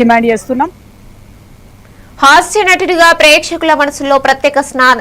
Demand చేస్తున్నాం. హాస్య నటుడిగా ప్రేక్షకుల మనసులో ప్రత్యేక స్నాన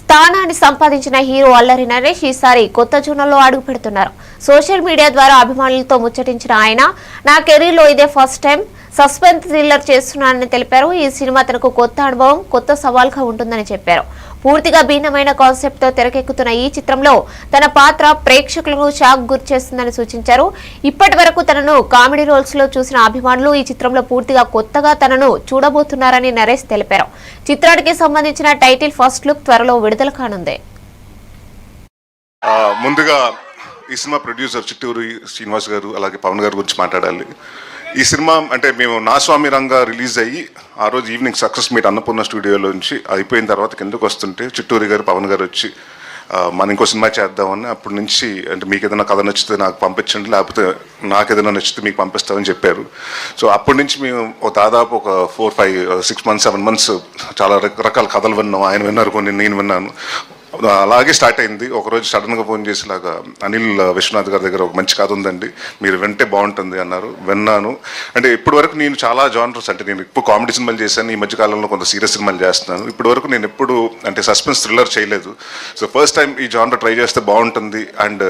స్థానాన్ని సంపాదించిన హీరో అల్లరి నరేష్ ఈసారి కొత్త జోనల్లో అడుగు పెడుతున్నారు. సోషల్ మీడియా ద్వారా అభిమానులతో ముచ్చటించిన ఆయన నా కెరీర్లో ఇదే ఫస్ట్ టైం సస్పెన్స్ థ్రిల్లర్ చేస్తున్నానని తెలిపారు. ఈ సినిమా తనకు కొత్త అనుభవం కొత్త సవాల్గా ఉంటుందని చెప్పారు. పూర్తిగా భిన్నమైన కాన్సెప్ట్తో తెరకెక్కుతున్న ఈ చిత్రంలో తన పాత్ర ప్రేక్షకులను షాక్ గురిచేస్తుందని సూచించారు. ఇప్పటి వరకు తనను కామెడీ రోల్స్లో చూసిన అభిమానులు ఈ చిత్రంలో పూర్తిగా కొత్తగా తనను చూడబోతున్నారని నరేష్ తెలిపారు. చిత్రానికి సంబంధించిన టైటిల్ ఫస్ట్ లుక్ త్వరలో విడుదల కానుంది. ముందుగా ఈ సినిమా ప్రొడ్యూసర్ చిట్టూరి శ్రీనివాస్ గారు అలాగే పవన్ గారి గురించి మాట్లాడాలి. ఈ సినిమా అంటే మేము నా స్వామి రంగా రిలీజ్ అయ్యి ఆ రోజు ఈవినింగ్ సక్సెస్ మీట్ అన్నపూర్ణ స్టూడియోలో నుంచి అయిపోయిన తర్వాత కిందకు వస్తుంటే చిట్టూరి గారు పవన్ గారు వచ్చి మన మనం ఇంకో సినిమా చేద్దామని అప్పటి నుంచి అంటే మీకు ఏదైనా కథ నచ్చితే నాకు పంపించండి లేకపోతే నాకు ఏదైనా నచ్చితే మీకు పంపిస్తామని చెప్పారు. సో అప్పటి నుంచి మేము ఒక దాదాపు ఒక four five six months seven months చాలా రకరకాల కథలు విన్నాం. ఆయన విన్నారు కొన్ని నేను విన్నాను. అలాగే స్టార్ట్ అయింది. ఒకరోజు సడన్గా ఫోన్ చేసేలాగా అనిల్ విశ్వనాథ్ గారి దగ్గర ఒక మంచి కథ ఉందండి. మీరు వింటే బాగుంటుంది అన్నారు. విన్నాను. అంటే ఇప్పటి వరకు నేను చాలా జానర్స్ అంటే నేను ఇప్పుడు కామెడీ సినిమాలు చేశాను. ఈ మధ్యకాలంలో కొంత సీరియస్ సినిమాలు చేస్తున్నాను. ఇప్పటి వరకు నేను ఎప్పుడు అంటే సస్పెన్స్ థ్రిల్లర్ చేయలేదు. సో ఫస్ట్ టైం ఈ జానర్ ట్రై చేస్తే బాగుంటుంది. అండ్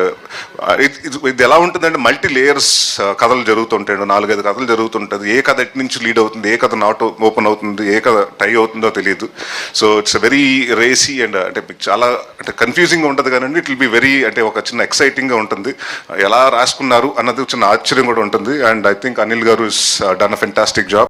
ఇది ఎలా ఉంటుందంటే మల్టీ లేయర్స్ కథలు జరుగుతుంటాయి నాలుగైదు కథలు జరుగుతుంటుంది. ఏ కథ ఎటు నుంచి లీడ్ అవుతుంది? ఏ కథ నాట్ ఓపెన్ అవుతుంది? ఏ కథ టై అవుతుందో తెలియదు. So it's very racy and అంటే చాలా అంటే కన్ఫ్యూజింగ్గా ఉంటుంది కానీ ఇట్ విల్ బి వెరీ అంటే ఒక చిన్న ఎక్సైటింగ్గా ఉంటుంది. ఎలా రాసుకున్నారు అన్నది చిన్న ఆశ్చర్యం కూడా ఉంటుంది. And I think Anil garu is done a fantastic job